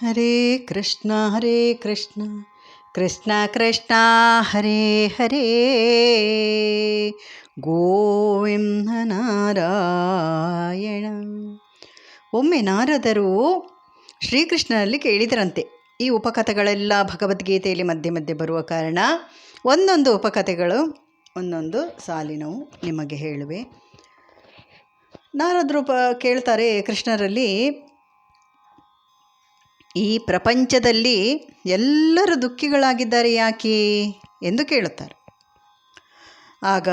ಹರೇ ಕೃಷ್ಣ ಹರೇ ಕೃಷ್ಣ. ಕೃಷ್ಣ ಕೃಷ್ಣ, ಹರೇ ಹರೇ. ಗೋವಿಂದ ನಾರಾಯಣ. ಒಮ್ಮೆ ನಾರದರು ಶ್ರೀಕೃಷ್ಣನಲ್ಲಿ ಕೇಳಿದರಂತೆ, ಈ ಉಪಕಥೆಗಳೆಲ್ಲ ಭಗವದ್ಗೀತೆಯಲ್ಲಿ ಮಧ್ಯೆ ಮಧ್ಯೆ ಬರುವ ಕಾರಣ ಒಂದೊಂದು ಉಪಕಥೆಗಳು, ಒಂದೊಂದು ಸಾಲಿನವು ನಿಮಗೆ ಹೇಳುವೆ. ನಾರದರು ಪ ಕೇಳ್ತಾರೆ ಕೃಷ್ಣರಲ್ಲಿ ಈ ಪ್ರಪಂಚದಲ್ಲಿ ಎಲ್ಲರೂ ದುಃಖಿಗಳಾಗಿದ್ದಾರೆ ಯಾಕೆ ಎಂದು ಕೇಳುತ್ತಾರೆ. ಆಗ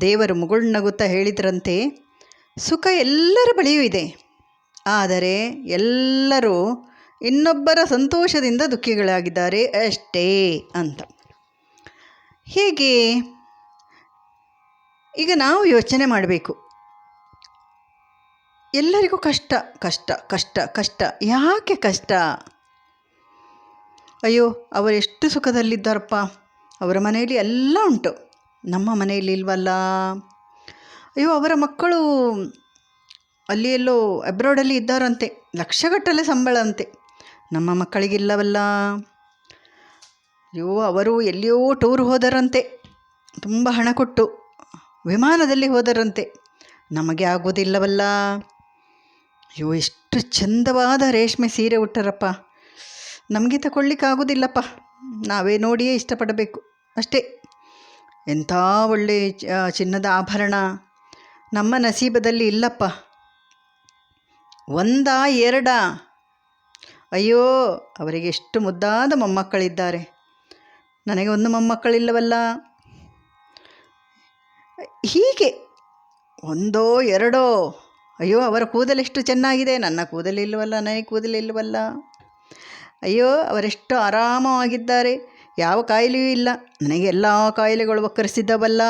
ದೇವರು ಮುಗುಳ್ನಗುತ್ತಾ ಹೇಳಿದ್ರಂತೆ, ಸುಖ ಎಲ್ಲರ ಬಳಿಯೂ ಇದೆ, ಆದರೆ ಎಲ್ಲರೂ ಇನ್ನೊಬ್ಬರ ಸಂತೋಷದಿಂದ ದುಃಖಿಗಳಾಗಿದ್ದಾರೆ ಅಷ್ಟೇ ಅಂತ. ಹೀಗೆ? ಈಗ ನಾವು ಯೋಚನೆ ಮಾಡಬೇಕು. ಎಲ್ಲರಿಗೂ ಕಷ್ಟ ಕಷ್ಟ ಕಷ್ಟ ಕಷ್ಟ. ಯಾಕೆ ಕಷ್ಟ? ಅಯ್ಯೋ ಅವರೆಷ್ಟು ಸುಖದಲ್ಲಿದ್ದಾರಪ್ಪ. ಅವರ ಮನೆಯಲ್ಲಿ ಎಲ್ಲ ಉಂಟು. ನಮ್ಮ ಮನೆಯಲ್ಲಿ ಇಲ್ವಲ್ಲ? ಅಯ್ಯೋ, ಅವರ ಮಕ್ಕಳು ಅಲ್ಲಿ ಎಲ್ಲೋ ಅಬ್ರಾಡಲ್ಲಿ ಇದ್ದಾರಂತೆ. ಲಕ್ಷಗಟ್ಟಲೆ ಸಂಬಳ ಅಂತೆ. ನಮ್ಮ ಮಕ್ಕಳಿಗಿಲ್ಲವಲ್ಲ ಅಯ್ಯೋ, ಅವರು ಎಲ್ಲಿಯೋ ಟೂರ್ ಹೋದರಂತೆ. ತುಂಬ ಹಣ ಕೊಟ್ಟು ವಿಮಾನದಲ್ಲಿ ಹೋದರಂತೆ. ನಮಗೆ ಆಗೋದಿಲ್ಲವಲ್ಲ ಅಯ್ಯೋ, ಎಷ್ಟು ಚಂದವಾದ ರೇಷ್ಮೆ ಸೀರೆ ಉಟ್ಟರಪ್ಪ. ನಮಗೆ ತಗೊಳ್ಳಿಕ್ಕಾಗೋದಿಲ್ಲಪ್ಪ. ನಾವೇ ನೋಡಿಯೇ ಇಷ್ಟಪಡಬೇಕು. ಅಷ್ಟೇ. ಎಂಥ ಒಳ್ಳೆ ಚಿನ್ನದ ಆಭರಣ. ನಮ್ಮ ನಸೀಬದಲ್ಲಿ ಇಲ್ಲಪ್ಪ. ಒಂದ, ಎರಡ. ಅಯ್ಯೋ, ಅವರಿಗೆ ಎಷ್ಟು ಮುದ್ದಾದ ಮೊಮ್ಮಕ್ಕಳಿದ್ದಾರೆ. ನನಗೆ ಒಂದು ಮೊಮ್ಮಕ್ಕಳಿಲ್ಲವಲ್ಲ. ಹೀಗೆ, ಒಂದೋ, ಎರಡೋ. ಅಯ್ಯೋ, ಅವರ ಕೂದಲೆಷ್ಟು ಚೆನ್ನಾಗಿದೆ. ನನ್ನ ಕೂದಲಿಲ್ಲವಲ್ಲ ನನಗೆ ಕೂದಲಿಲ್ಲವಲ್ಲ ಅಯ್ಯೋ, ಅವರೆಷ್ಟು ಆರಾಮವಾಗಿದ್ದಾರೆ. ಯಾವ ಕಾಯಿಲೆಯೂ ಇಲ್ಲ. ನನಗೆ ಎಲ್ಲ ಕಾಯಿಲೆಗಳು ಒಕ್ಕರಿಸಿದ್ದವಲ್ಲ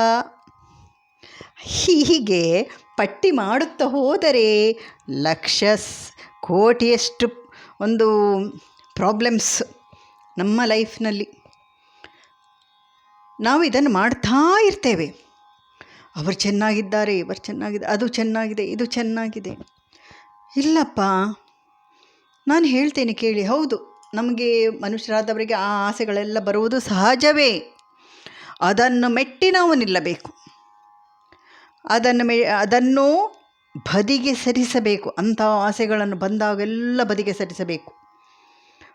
ಹೀಗೆ ಪಟ್ಟಿ ಮಾಡುತ್ತಾ ಹೋದರೆ ಲಕ್ಷಸ್, ಕೋಟಿಯಷ್ಟು ಒಂದು ಪ್ರಾಬ್ಲಮ್ಸ್ ನಮ್ಮ ಲೈಫ್ನಲ್ಲಿ. ನಾವು ಇದನ್ನು ಮಾಡ್ತಾ ಇರ್ತೇವೆ. ಅವರು ಚೆನ್ನಾಗಿದ್ದಾರೆ, ಇವರು ಚೆನ್ನಾಗಿದೆ, ಅದು ಚೆನ್ನಾಗಿದೆ, ಇದು ಚೆನ್ನಾಗಿದೆ. ಇಲ್ಲಪ್ಪ, ನಾನು ಹೇಳ್ತೇನೆ ಕೇಳಿ, ಹೌದು, ನಮಗೆ ಮನುಷ್ಯರಾದವರಿಗೆ ಆ ಆಸೆಗಳೆಲ್ಲ ಬರುವುದು ಸಹಜವೇ. ಅದನ್ನು ಮೆಟ್ಟಿ ನಾವು ನಿಲ್ಲಬೇಕು. ಅದನ್ನು ಮೆ, ಅದನ್ನು ಬದಿಗೆ ಸರಿಸಬೇಕು. ಅಂಥ ಆಸೆಗಳನ್ನು ಬಂದಾಗೆಲ್ಲ ಬದಿಗೆ ಸರಿಸಬೇಕು.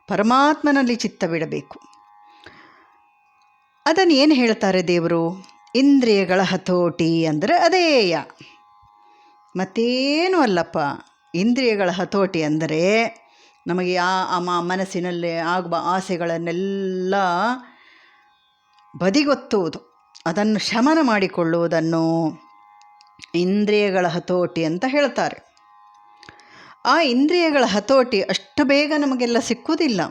ಪರಮಾತ್ಮನಲ್ಲಿ ಚಿತ್ತ ಬಿಡಬೇಕು. ಅದನ್ನು ಏನು ಹೇಳ್ತಾರೆ ದೇವರು? ಇಂದ್ರಿಯಗಳ ಹತೋಟಿ ಅಂದರೆ ಅದೇಯ. ಮತ್ತೇನು ಅಲ್ಲಪ್ಪ. ಇಂದ್ರಿಯಗಳ ಹತೋಟಿ ಅಂದರೆ ನಮಗೆ ಆ ಮನಸ್ಸಿನಲ್ಲಿ ಆಗುವ ಆಸೆಗಳನ್ನೆಲ್ಲ ಬದಿಗೊತ್ತುವುದು. ಅದನ್ನು ಶಮನ ಮಾಡಿಕೊಳ್ಳುವುದನ್ನು ಇಂದ್ರಿಯಗಳ ಹತೋಟಿ ಅಂತ ಹೇಳ್ತಾರೆ. ಆ ಇಂದ್ರಿಯಗಳ ಹತೋಟಿ ಅಷ್ಟು ಬೇಗ ನಮಗೆಲ್ಲ ಸಿಕ್ಕುವುದಿಲ್ಲ.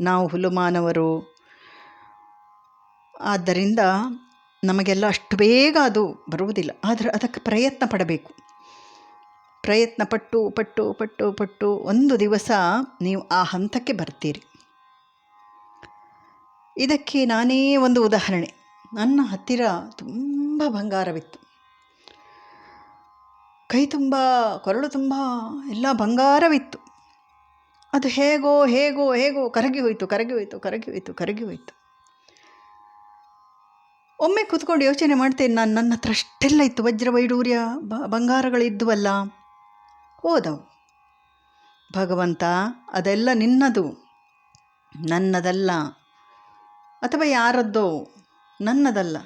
ನಾವು ಹುಲುಮಾನವರು. ಆದ್ದರಿಂದ ನಮಗೆಲ್ಲ ಅಷ್ಟು ಬೇಗ ಅದು ಬರುವುದಿಲ್ಲ. ಆದರೆ ಅದಕ್ಕೆ ಪ್ರಯತ್ನ ಪಡಬೇಕು. ಪ್ರಯತ್ನ ಪಟ್ಟು ಪಟ್ಟು ಪಟ್ಟು ಪಟ್ಟು ಒಂದು ದಿವಸ ನೀವು ಆ ಹಂತಕ್ಕೆ ಬರ್ತೀರಿ. ಇದಕ್ಕೆ ನಾನೇ ಒಂದು ಉದಾಹರಣೆ. ನನ್ನ ಹತ್ತಿರ ತುಂಬ ಬಂಗಾರವಿತ್ತು. ಕೈ ತುಂಬ, ಕೊರಳು ತುಂಬ, ಎಲ್ಲ ಬಂಗಾರವಿತ್ತು. ಅದು ಹೇಗೋ ಹೇಗೋ ಹೇಗೋ ಕರಗಿ ಹೋಯಿತು ಕರಗಿ ಹೋಯಿತು ಕರಗಿ ಹೋಯಿತು ಕರಗಿ ಹೋಯಿತು. ಒಮ್ಮೆ ಕೂತ್ಕೊಂಡು ಯೋಚನೆ ಮಾಡ್ತೇನೆ, ನಾನು ನನ್ನ ಹತ್ರ ಅಷ್ಟೆಲ್ಲ ಇತ್ತು. ವಜ್ರ ವೈಡೂರ್ಯ ಬ, ಬಂಗಾರಗಳಿದ್ದುವಲ್ಲ. ಹೋದವು. ಭಗವಂತ, ಅದೆಲ್ಲ ನಿನ್ನದು. ನನ್ನದಲ್ಲ. ಅಥವಾ ಯಾರದ್ದೋ. ನನ್ನದಲ್ಲ.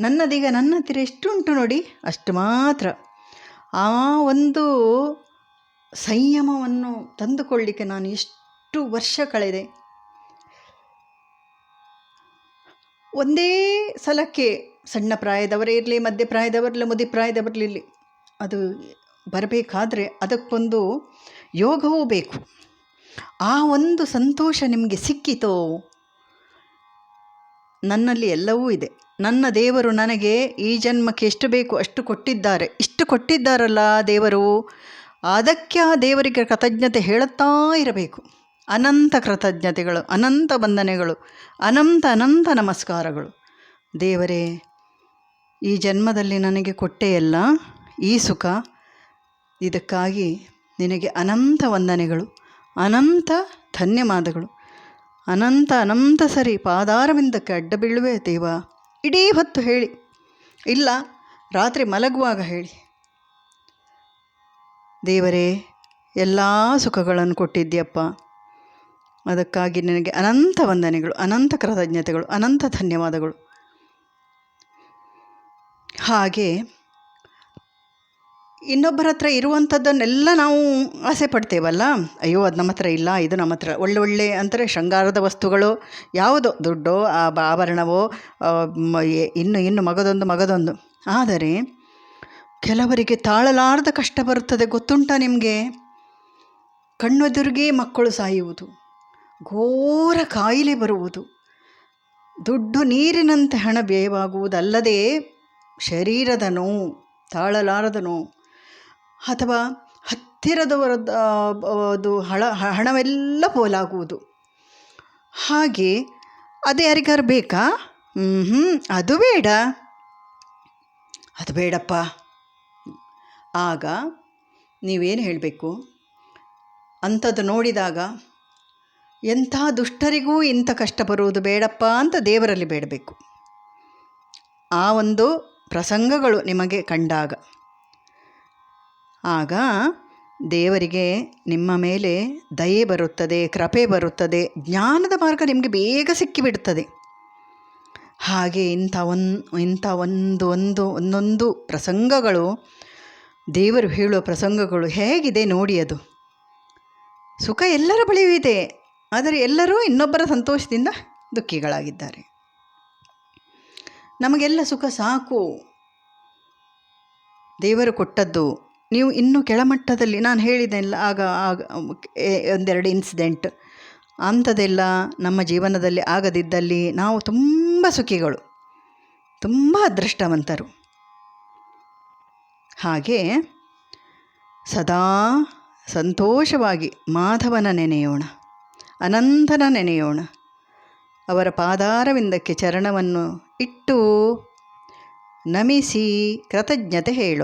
ನನ್ನದೀಗ ನನ್ನ ಹತ್ತಿರ ಎಷ್ಟುಂಟು ನೋಡಿ, ಅಷ್ಟು ಮಾತ್ರ. ಆ ಒಂದು ಸಂಯಮವನ್ನು ತಂದುಕೊಳ್ಳಿಕ್ಕೆ ನಾನು ಎಷ್ಟು ವರ್ಷ ಕಳೆದೆ. ಒಂದೇ ಸಲಕ್ಕೆ ಸಣ್ಣ ಪ್ರಾಯದವರೇ ಇರಲಿ, ಮಧ್ಯ ಪ್ರಾಯದವರಲ್ಲ, ಮುದಿ ಪ್ರಾಯದವರಲಿರಲಿ ಅದು ಬರಬೇಕಾದ್ರೆ ಅದಕ್ಕೊಂದು ಯೋಗವೂ ಬೇಕು. ಆ ಒಂದು ಸಂತೋಷ ನಿಮಗೆ ಸಿಕ್ಕಿತೋ, ನನ್ನಲ್ಲಿ ಎಲ್ಲವೂ ಇದೆ. ನನ್ನ ದೇವರು ನನಗೆ ಈ ಜನ್ಮಕ್ಕೆ ಎಷ್ಟು ಬೇಕು ಅಷ್ಟು ಕೊಟ್ಟಿದ್ದಾರೆ. ಇಷ್ಟು ಕೊಟ್ಟಿದ್ದಾರಲ್ಲ ದೇವರು, ಅದಕ್ಕೆ ಆ ದೇವರಿಗೆ ಕೃತಜ್ಞತೆ ಹೇಳುತ್ತಾ ಇರಬೇಕು. ಅನಂತ ಕೃತಜ್ಞತೆಗಳು, ಅನಂತ ವಂದನೆಗಳು, ಅನಂತ ಅನಂತ ನಮಸ್ಕಾರಗಳು. ದೇವರೇ, ಈ ಜನ್ಮದಲ್ಲಿ ನನಗೆ ಕೊಟ್ಟೆಯಲ್ಲ ಈ ಸುಖ, ಇದಕ್ಕಾಗಿ ನಿನಗೆ ಅನಂತ ವಂದನೆಗಳು, ಅನಂತ ಧನ್ಯವಾದಗಳು ಅನಂತ ಅನಂತ ಸರಿ, ಪಾದಾರವಿಂದಕ್ಕೆ ಅಡ್ಡ ಬೀಳುವೆ ದೇವ, ಇಡೀ ಹೊತ್ತು ಹೇಳಿ. ಇಲ್ಲ, ರಾತ್ರಿ ಮಲಗುವಾಗ ಹೇಳಿ. ದೇವರೇ, ಎಲ್ಲ ಸುಖಗಳನ್ನು ಕೊಟ್ಟಿದ್ದೀಯಪ್ಪ. ಅದಕ್ಕಾಗಿ ನಿನಗೆ ಅನಂತ ವಂದನೆಗಳು, ಅನಂತ ಕೃತಜ್ಞತೆಗಳು, ಅನಂತ ಧನ್ಯವಾದಗಳು. ಹಾಗೆ ಇನ್ನೊಬ್ಬರ ಹತ್ರ ಇರುವಂಥದ್ದನ್ನೆಲ್ಲ ನಾವು ಆಸೆ ಪಡ್ತೇವಲ್ಲ? ಅಯ್ಯೋ, ಅದು ನಮ್ಮ ಹತ್ರ ಇಲ್ಲ, ಇದು ನಮ್ಮ ಹತ್ರ ಒಳ್ಳೆ ಒಳ್ಳೆ ಅಂದರೆ ಶೃಂಗಾರದ ವಸ್ತುಗಳು, ಯಾವುದೋ ದುಡ್ಡೋ, ಆ ಆಭರಣವೋ ಇನ್ನು ಇನ್ನು ಮಗದೊಂದು ಮಗದೊಂದು. ಆದರೆ ಕೆಲವರಿಗೆ ತಾಳಲಾರದ ಕಷ್ಟ ಬರುತ್ತದೆ, ಗೊತ್ತುಂಟ ನಿಮಗೆ? ಕಣ್ಣೆದುರಿಗೆ ಮಕ್ಕಳು ಸಾಯುವುದು. ಘೋರ ಕಾಯಿಲೆ ಬರುವುದು. ದುಡ್ಡು ನೀರಿನಂತೆ ಹಣ ವ್ಯಯವಾಗುವುದಲ್ಲದೆ ಶರೀರದ ನೋವು, ತಾಳಲಾರದ ನೋವು ಅಥವಾ ಹತ್ತಿರದವರದ್ದು ಅದು ಹಣ ಹಣವೆಲ್ಲ ಪೋಲಾಗುವುದು. ಹಾಗೆ ಅದು ಯಾರಿಗಾರು ಬೇಕಾ? ಹ್ಞೂ ಅದು ಬೇಡ. ಅದು ಬೇಡಪ್ಪ. ಆಗ ನೀವೇನು ಹೇಳಬೇಕು? ಅಂಥದ್ದು ನೋಡಿದಾಗ ಎಂಥ ದುಷ್ಟರಿಗೂ ಇಂಥ ಕಷ್ಟ ಬರುವುದು ಬೇಡಪ್ಪ ಅಂತ ದೇವರಲ್ಲಿ ಬೇಡಬೇಕು. ಆ ಒಂದು ಪ್ರಸಂಗಗಳು ನಿಮಗೆ ಕಂಡಾಗ. ಆಗ ದೇವರಿಗೆ ನಿಮ್ಮ ಮೇಲೆ ದಯೆ ಬರುತ್ತದೆ, ಕೃಪೆ ಬರುತ್ತದೆ, ಜ್ಞಾನದ ಮಾರ್ಗ ನಿಮಗೆ ಬೇಗ ಸಿಕ್ಕಿಬಿಡುತ್ತದೆ ಹಾಗೆ ಇಂಥ ಒನ್, ಇಂಥ ಒಂದು ಒಂದು, ಒಂದೊಂದು ಪ್ರಸಂಗಗಳು, ದೇವರು ಹೇಳುವ ಪ್ರಸಂಗಗಳು ಹೇಗಿದೆ ನೋಡಿ ಅದು. ಸುಖ ಎಲ್ಲರ ಬಳಿಯೂ ಇದೆ. ಆದರೆ ಎಲ್ಲರೂ ಇನ್ನೊಬ್ಬರ ಸಂತೋಷದಿಂದ ದುಃಖಿಗಳಾಗಿದ್ದಾರೆ. ನಮಗೆಲ್ಲ ಸುಖ ಸಾಕು. ದೇವರು ಕೊಟ್ಟದ್ದು ನೀವು ಇನ್ನೂ ಕೆಳಮಟ್ಟದಲ್ಲಿ ನಾನು ಹೇಳಿದ್ದೆಲ್ಲ ಆಗ ಆಗ ಒಂದೆರಡು ಇನ್ಸಿಡೆಂಟ್ ಅಂಥದ್ದೆಲ್ಲ ನಮ್ಮ ಜೀವನದಲ್ಲಿ ಆಗದಿದ್ದಲ್ಲಿ ನಾವು ತುಂಬ ಸುಖಿಗಳು, ತುಂಬ ಅದೃಷ್ಟವಂತರು. ಹಾಗೆ ಸದಾ ಸಂತೋಷವಾಗಿ ಮಾಧವನ ನೆನೆಯೋಣ. ಅನಂತನ ನೆನೆಯೋಣ. ಅವರ ಪಾದಾರವಿಂದಕ್ಕೆ ಚರಣವನ್ನು ಇಟ್ಟು ನಮಿಸಿ ಕೃತಜ್ಞತೆ ಹೇಳೋ